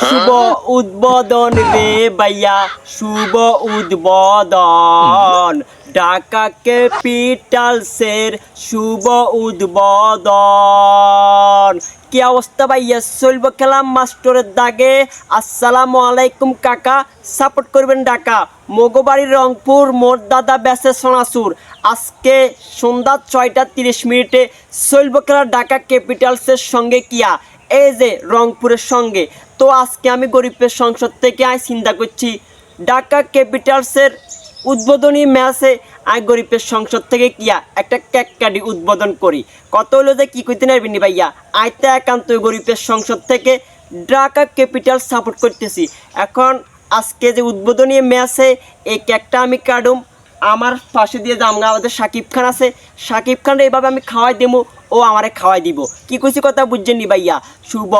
শুভ উদ্বোধন রে ভাইয়া, শুভ উদ্বোধন। ঢাকা ক্যাপিটালসের শুভ উদ্বোধন। কি অবস্থা ভাইয়া? চলব খেলা মাস্টরের দাগে। আসসালামু আলাইকুম কাকা। সাপোর্ট করবেন ঢাকা। মগবাড়ির রংপুর মোর দাদা ব্যাসে সোনাসুর। আজকে সন্ধ্যা ছয়টা তিরিশ মিনিটে চলব খেলা ঢাকা ক্যাপিটালসের সঙ্গে কিয়া। এই যে রংপুরের সঙ্গে। তো আজকে আমি গরিবের সংসদ থেকে আই চিন্তা করছি। ঢাকা ক্যাপিটালসের উদ্বোধনী ম্যাচে আই গরিবের সংসদ থেকে কিয়া একটা কেক কাটি উদ্বোধন করি। কত হলো যে কী করতে নারবিনি ভাইয়া? আইতে একান্ত গরিবের সংসদ থেকে ঢাকা ক্যাপিটাল সাপোর্ট করতেছি। এখন আজকে যে উদ্বোধনী ম্যাচে এই কেকটা আমি কাটুম। আমার পাশে দিয়ে জামগা আমাদের সাকিব খান আছে, সাকিব খান এইভাবে আমি খাওয়াই দেবো ও আমারে খাওয়াই দিব। কি কইছি কথা বুঝছেন নি ভাইয়া? শুভ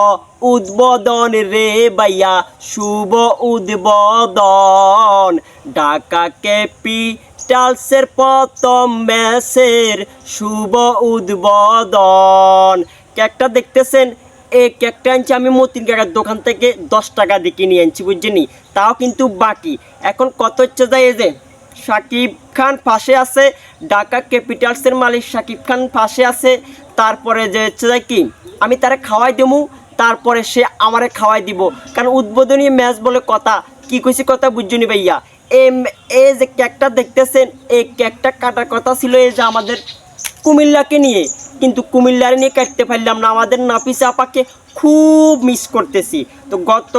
উদ্বোধন রে ভাইয়া, শুভ উদ্বোধন। ঢাকা ক্যাপিটালসের প্রথম ম্যাচের শুভ উদ্বোধন। কেকটা দেখতেছেন? এই কেকটা আনছি আমি মতিন কাকার দোকান থেকে দশ টাকা দিয়ে কিনে আনছি, বুঝছেনি তাও কিন্তু বাকি। এখন কত হচ্ছে যায় এই যে, সাকিব খান পাশে আছে ঢাকা ক্যাপিটালসের মালিক সাকিব খান পাশে আছে। তারপরে যে হচ্ছে কি, আমি তারা খাওয়াই দেবো তারপরে সে আমারে খাওয়াই দিব। কারণ উদ্বোধনী ম্যাচ বলে কথা, কি কইছি কথা বুঝছনি ভাইয়া? এই যে কেকটা দেখতেছেন, এই কেকটা কাটার কথা ছিল এই যে আমাদের কুমিল্লাকে নিয়ে। কিন্তু কুমিল্লার নিয়ে কাটতে পারলাম না, আমাদের নাফিস আপাকে খুব মিস করতেছি। তো গত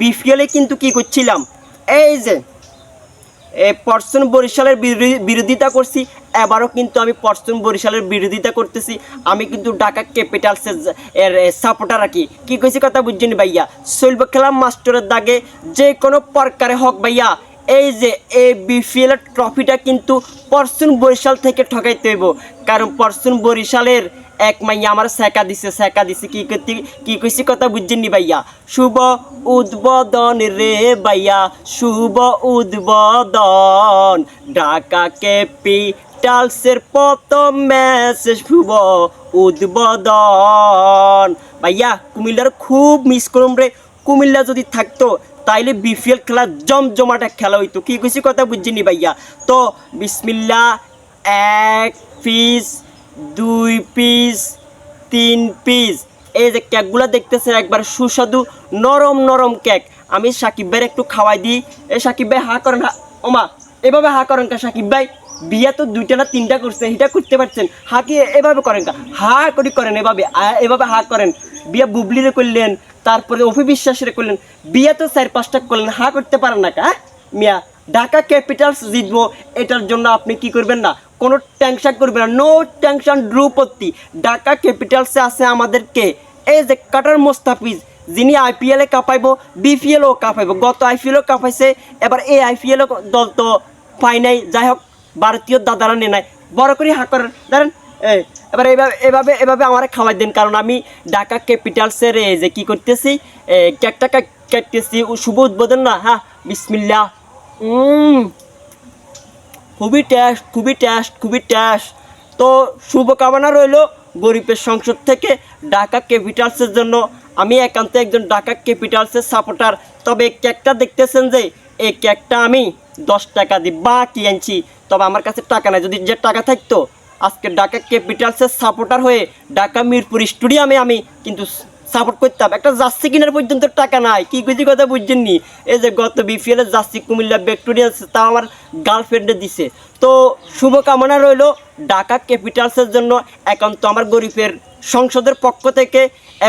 বিপিএলে কিন্তু কি করছিলাম? এই যে পরশুন বরিশালের বিরোধী- বিরোধিতা করছি। এবারও কিন্তু আমি পরশুন বরিশালের বিরোধিতা করতেছি। আমি কিন্তু ঢাকা ক্যাপিটালসের এর সাপোর্টার রাখি কি। কইছি কথা বুঝছেন ভাইয়া? শৈল্প খেলা মাস্টারের দাগে যে কোনো প্রকারে হোক ভাইয়া। এই যে এই বিপিএল ট্রফিটা কিন্তু পরশুন বরিশাল থেকে ঠকাইতে হইব। কারণ পরশুন বরিশালের এক মাইয়া আমার সেকা দিছে সেকা দিছে। কি করতে কি কইছি কথা বুঝছেননি ভাইয়া? শুভ উদ্বোধন রে ভাইয়া, শুভ উদ্বোধন। ঢাকা ক্যাপিটালসের প্রথম ম্যাচ শুভ উদ্বোধন। ভাইয়া, কুমিল্লার খুব মিস করুম রে। কুমিল্লা যদি থাকতো, তাইলে বিপিএল খেলা জমজমাটা খেলা হইতো। কি কইছি কথা বুঝছিনি ভাইয়া? তো বিসমিল্লা এক পিস দুই পিস তিন পিস এই যে কেকগুলো দেখতেছেন, একবার সুস্বাদু নরম নরম কেক আমি সাকিব ভাইয়ের একটু খাওয়াই দিই। এই সাকিব ভাই, হা করেন ওমা এভাবে হা করেন কা সাকিব ভাই। বিয়া তো দুইটা না তিনটা করছে, এটা করতে পারছেন? হা কি এভাবে করেন কা? হা করি করেন এভাবে এভাবে হা করেন। বিয়া বুবলিরে করলেন, তারপরে অভি বিশ্বাসের করলেন। বিয়া তো চার পাঁচটা করলেন, হা করতে পারেন না কা হ্যাঁ? মিয়া, ঢাকা ক্যাপিটালস জিতবো, এটার জন্য আপনি কি করবেন না? কোনো টেনশন করবেন না নো টেনশন ড্রুপত্তি ঢাকা ক্যাপিটালসে আছে আমাদেরকে। এই যে কাটার মোস্তাফিজ, যিনি আইপিএলে কাঁপাইব বিপিএলও কাঁপাইব, গত আইপিএলও কাঁপাইছে, এবার এই আইপিএলও দল তো পাই নাই, যাই হোক, ভারতীয় দাদারা নে নাই। বড় করে হাঁ ধরেন এবার এভাবে এভাবে এভাবে আমার খাওয়াই দেন, কারণ আমি ঢাকা ক্যাপিটালসের এই যে কি করতেছি কেকটা কাটতেছি শুভ উদ্বোধন না হ্যাঁ বিসমিল্লা খুবই টেস্ট খুবই টেস্ট খুবই টেস্ট তো শুভকামনা রইল গরিবের সংসদ থেকে ঢাকা ক্যাপিটালসের জন্য। আমি একান্ত একজন ঢাকা ক্যাপিটালসের সাপোর্টার তবে এই কেকটা দেখতেছেন যে, এই কেকটা আমি দশ টাকা দিই বাকি আনছি। তবে আমার কাছে টাকা নাই। যদি যে টাকা থাকতো, আজকে ঢাকা ক্যাপিটালসের সাপোর্টার হয়ে ঢাকা মিরপুর স্টুডিয়ামে আমি কিন্তু সাপোর্ট করতাম। একটা জার্সি কেনার পর্যন্ত টাকা নাই। কি কিছু কথা বুঝছেননি? এই যে গত বিপিএল এর জার্সি কুমিল্লা ভিক্টোরিয়ান্স তা আমার গার্লফ্রেন্ডে দিছে। তো শুভকামনা রইল ঢাকা ক্যাপিটালসের জন্য একান্ত আমার গরিবের সংসদের পক্ষ থেকে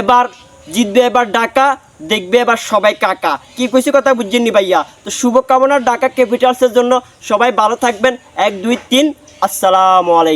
এবার জিতবে এবার ঢাকা, দেখবে এবার সবাই কাকা। কি কইছি কথা বুঝছেননি ভাইয়া? তো শুভকামনা ঢাকা ক্যাপিটালসের জন্য, সবাই ভালো থাকবেন। এক, দুই, তিন, আসসালামু আলাইকুম।